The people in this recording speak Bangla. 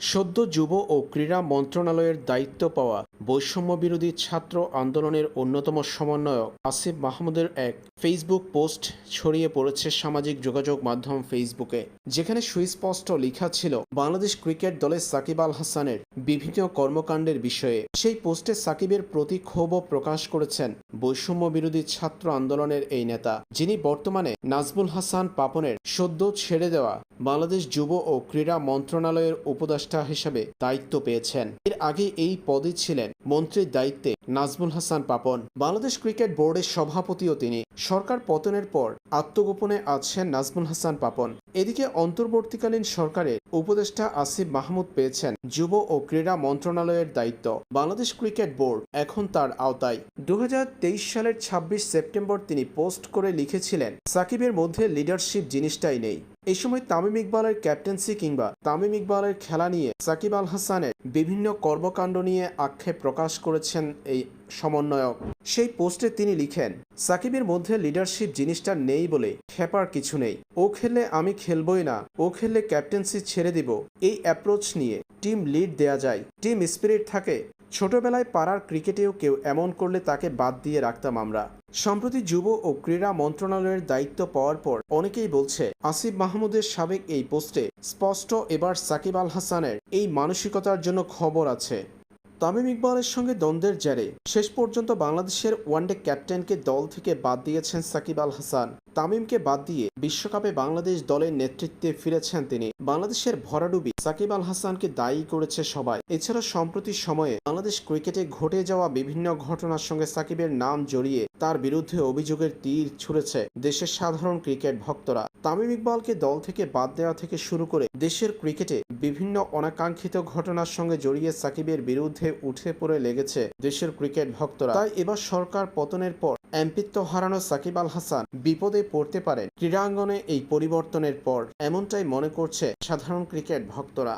সদ্য যুব ও ক্রীড়া মন্ত্রণালয়ের দায়িত্ব পাওয়া বৈষম্য বিরোধী ছাত্র আন্দোলনের অন্যতম সমন্বয়ক আসিফ মাহমুদের এক ফেসবুক পোস্ট ছড়িয়ে পড়েছে সামাজিক যোগাযোগ মাধ্যম ফেসবুকে, যেখানে সুস্পষ্ট লেখা ছিল, বাংলাদেশ ক্রিকেট দলের সাকিব আল হাসানের বিভিন্ন কর্মকাণ্ডের বিষয়ে। সেই পোস্টে সাকিবের প্রতি ক্ষোভও প্রকাশ করেছেন বৈষম্য বিরোধী ছাত্র আন্দোলনের এই নেতা, যিনি বর্তমানে নাজমুল হাসান পাপনের সদ্য ছেড়ে দেওয়া বাংলাদেশ যুব ও ক্রীড়া মন্ত্রণালয়ের উপদেষ্টা হিসেবে দায়িত্ব পেয়েছেন। এর আগে এই পদে ছিলেন মন্ত্রীর দায়িত্বে নাজমুল হাসান পাপন। বাংলাদেশ ক্রিকেট বোর্ডের সভাপতিও তিনি। সরকার পতনের পর আত্মগোপনে আছেন নাজমুল হাসান পাপন। এদিকে অন্তর্বর্তীকালীন সরকারের উপদেষ্টা আসিফ মাহমুদ পেয়েছেন যুব ও ক্রীড়া মন্ত্রণালয়ের দায়িত্ব। বাংলাদেশ ক্রিকেট বোর্ড এখন তার আওতায়। দু হাজার তেইশ সালের ২৬ সেপ্টেম্বর তিনি পোস্ট করে লিখেছিলেন, সাকিবের মধ্যে লিডারশিপ জিনিসটাই নেই। এই সময় তামিম ইকবালের ক্যাপ্টেন্সি কিংবা তামিম ইকবালের খেলা নিয়ে সাকিব আল হাসানের বিভিন্ন কর্মকাণ্ড নিয়ে আক্ষেপ প্রকাশ করেছেন এই সমন্বয়ক। সেই পোস্টে তিনি লিখেন, সাকিবের মধ্যে লিডারশিপ জিনিসটা নেই বলে খেপার কিছু নেই। ও খেললে আমি খেলবই না। ও খেললে ক্যাপ্টেন্সি ছেড়ে দিব। এই অ্যাপ্রোচ নিয়ে টিম লিড দেয়া যায়। টিম স্পিরিট থাকে। ছোটবেলায় পাড়ার ক্রিকেটেও কেউ এমন করলে তাকে বাদ দিয়ে রাখতাম আমরা। সম্প্রতি যুব ও ক্রীড়া মন্ত্রণালয়ের দায়িত্ব পাওয়ার পর অনেকেই বলছে, আসিফ মাহমুদের সাবেক এই পোস্টে স্পষ্ট এবার সাকিব আল হাসানের এই মানসিকতার জন্য খবর আছে। তামিম ইকবালের সঙ্গে দ্বন্দ্বের জেরে শেষ পর্যন্ত বাংলাদেশের ওয়ানডে ক্যাপ্টেনকে দল থেকে বাদ দিয়েছেন সাকিব আল হাসান। তামিমকে বাদ দিয়ে বিশ্বকাপে বাংলাদেশ দলের নেতৃত্বে ফিরেছেন তিনি। বাংলাদেশের ভরাডুবি সাকিব আল হাসানকে দায়ী করেছে সবাই। এছাড়া সম্প্রতি সময়ে বাংলাদেশ ক্রিকেটে ঘটে যাওয়া বিভিন্ন ঘটনার সঙ্গে সাকিবের নাম জড়িয়ে তার বিরুদ্ধে অভিযোগের তীর ছুড়েছে দেশের সাধারণ ক্রিকেট ভক্তরা। তামিম ইকবালকে দল থেকে বাদ দেওয়া থেকে শুরু করে দেশের ক্রিকেটে বিভিন্ন অনাকাঙ্ক্ষিত ঘটনার সঙ্গে জড়িয়ে সাকিবের বিরুদ্ধে উঠে পড়ে লেগেছে দেশের ক্রিকেট ভক্তরা। তাই এবার সরকার পতনের পর এমপিত্ব হারানো সাকিব আল হাসান বিপদে পড়তে পারেন। ক্রীড়াঙ্গনে এই পরিবর্তনের পর এমনটাই মনে করছে সাধারণ ক্রিকেট ভক্তরা।